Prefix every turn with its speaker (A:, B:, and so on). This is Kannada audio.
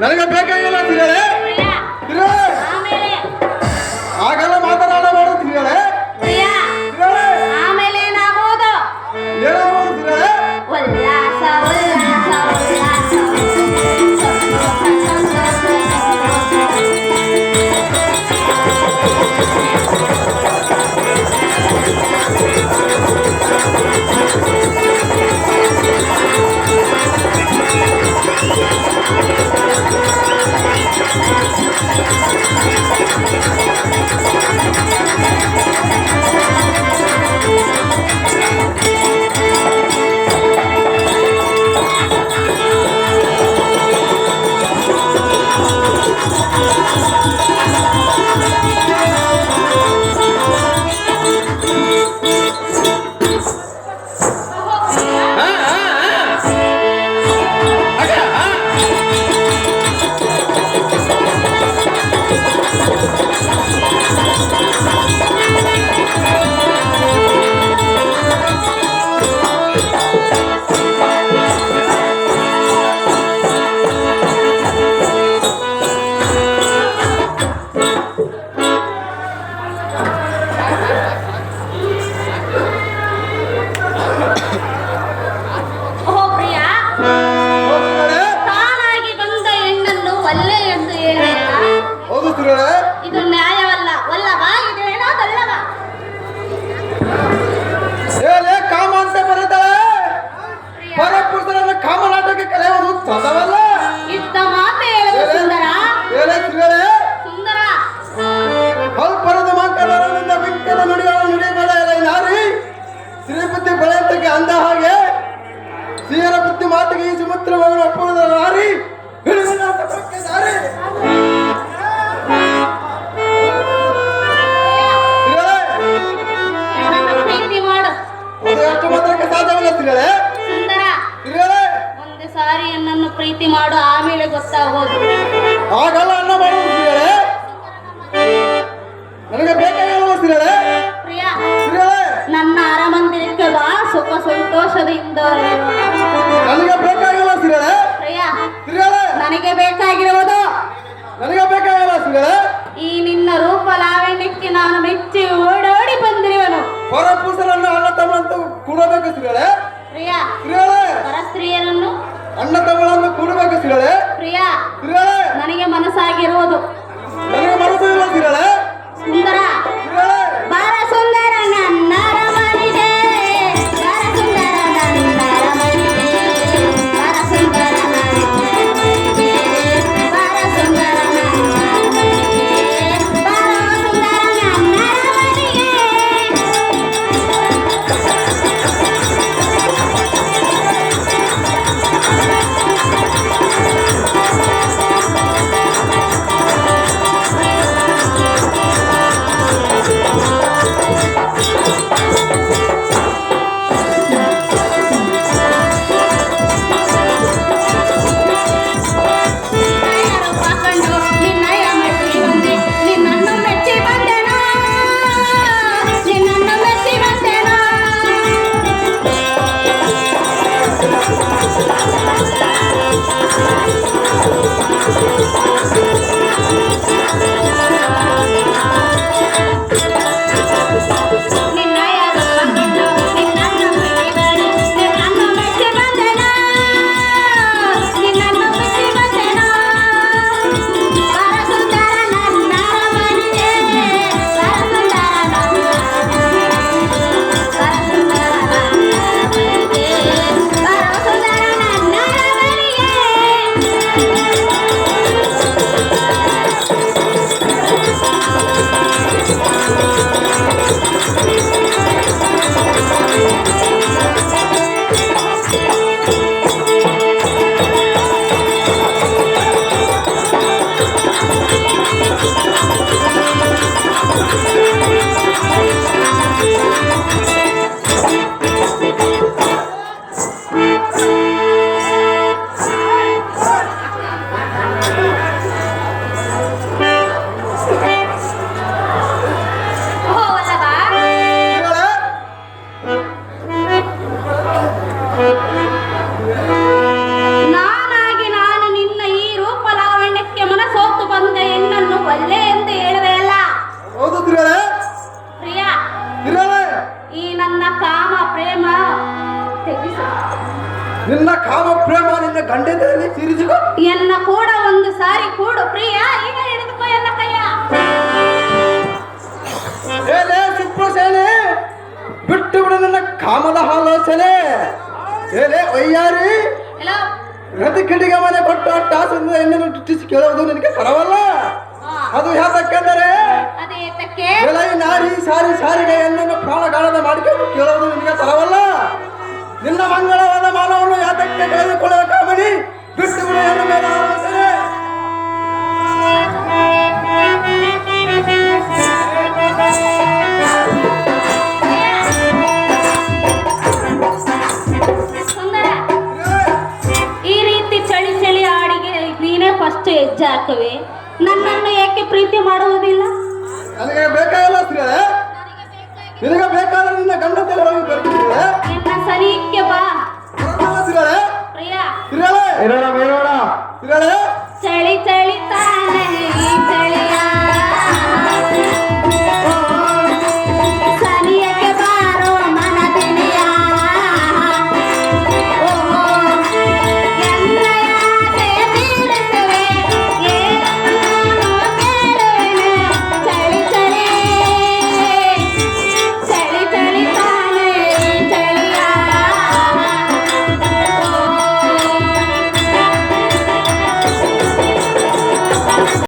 A: ನನಗೆ ಬೇಕಾಗಿಲ್ಲ
B: 啊。
A: ತಿರುಗಳೆ.
B: ಸುಂದರ.
A: ತಿರುಗಳೆ.
B: ಒಂದು ಸಾರಿ ನನ್ನನ್ನು ಪ್ರೀತಿ ಮಾಡು ಆಮೇಲೆ ಗೊತ್ತಾಗೋದು.
A: ಆಗಲ್ಲ ಅನ್ನ ನನಗೆ
B: ಪ್ರಿಯ
A: ತಿರುಗಳೆ.
B: ನನ್ನ ಅರಮಂದಿರಕ್ಕೆ ಬಾ ಸುಖ ಸಂತೋಷದಿಂದ
A: ನನಗೆ
B: ಬೇಕಾಗಿರುವುದು?
A: ನನಗೆ ಬೇಕಾಗಿಲ್ಲ
B: ಈ ನಿನ್ನ ರೂಪ ಲಾವಣ್ಯಕ್ಕೆ ನಾನು ಮೆಚ್ಚಿ ಓಡೋಡಿ ಬಂದಿರುವನು.
A: ಪರಪುರುಷರನ್ನು ಅಣ್ಣ ತಮ್ಮಂತ ಕೂಡಬೇಕು ಸಿಗಳೆ
B: ಪ್ರಿಯಾ
A: ಸಿಗಳೆ
B: ಪರಸ್ತ್ರೀಯರನ್ನು
A: ಅಣ್ಣ ತಮ್ಮಗಳನ್ನು ಕೂಡಬೇಕು ಸಿಗಳೆ
B: ಪ್ರಿಯಾ
A: ಸಿಗಳೆ
B: ನನಗೆ ಮನಸ್ಸಾಗಿರುವುದು.
A: ಕಾಮ ಪ್ರೇಮ ನಿನ್ನ ಗಂಡದಲ್ಲಿ ಸಿರಿಸಿಕೊ
B: ಎಲ್ಲ ಕೂಡ ಒಂದು ಸಾರಿ ಕೂಡು ಪ್ರಿಯ ಈಗ ಹಿಡಿದುಕೋ ಎನ್ನ ಕೈಯ.
A: ಏಲೇ ಸುಪ್ರಸೇನೆ ಬಿಟ್ಟು ಬಿಡು ನನ್ನ ಕಾಮದ ಆಲೋಚನೆ. ಏಲೇ ಒಯ್ಯಾರಿ
B: ಎಲ್ಲ
A: ರತಿ ಕಿಡಿಗೆ ಮನೆ ಕೊಟ್ಟು ಟಾಸದಿಂದ ಹೆಣ್ಣನ್ನು ಟುಟ್ಟಿಸಿ ಕೇಳೋದು ನಿನಗೆ ಸರವಲ್ಲ ಅದು ಯಾತಕ್ಕೆಂದರೆ? ನಾರಿ ಸಾರಿ ಸಾರಿಗೆ ಎಣ್ಣೆಯನ್ನು ಪ್ರಾಣಗಾಳದ ಮಾಡ್ಕೊಂಡು ಕೇಳೋದು ನಿನಗೆ ತರವಲ್ಲ ನಿನ್ನ ಮಂಗಳವಾದ ಮಾನವನ್ನು ಯಾತಕ್ಕೆ ಕಳೆದುಕೊಳ್ಳುವ ಕಾಮಡಿ ಬಿಟ್ಟು ಮೇಲೆ ಆಲೋಚನೆ
B: ಈ ರೀತಿ ಚಳಿ ಚಳಿ ಆಡಿಗೆ ನೀನೇ ಫಸ್ಟ್ ಹೆಜ್ಜೆ ಹಾಕುವೆ. ನನ್ನನ್ನು ಯಾಕೆ ಪ್ರೀತಿ ಮಾಡುವುದಿಲ್ಲ?
A: ನನಗೆ ಬೇಕಾಗಿಲ್ಲ ಸ್ತ್ರೀ ನಿನಗೆ ಬೇಕಾದ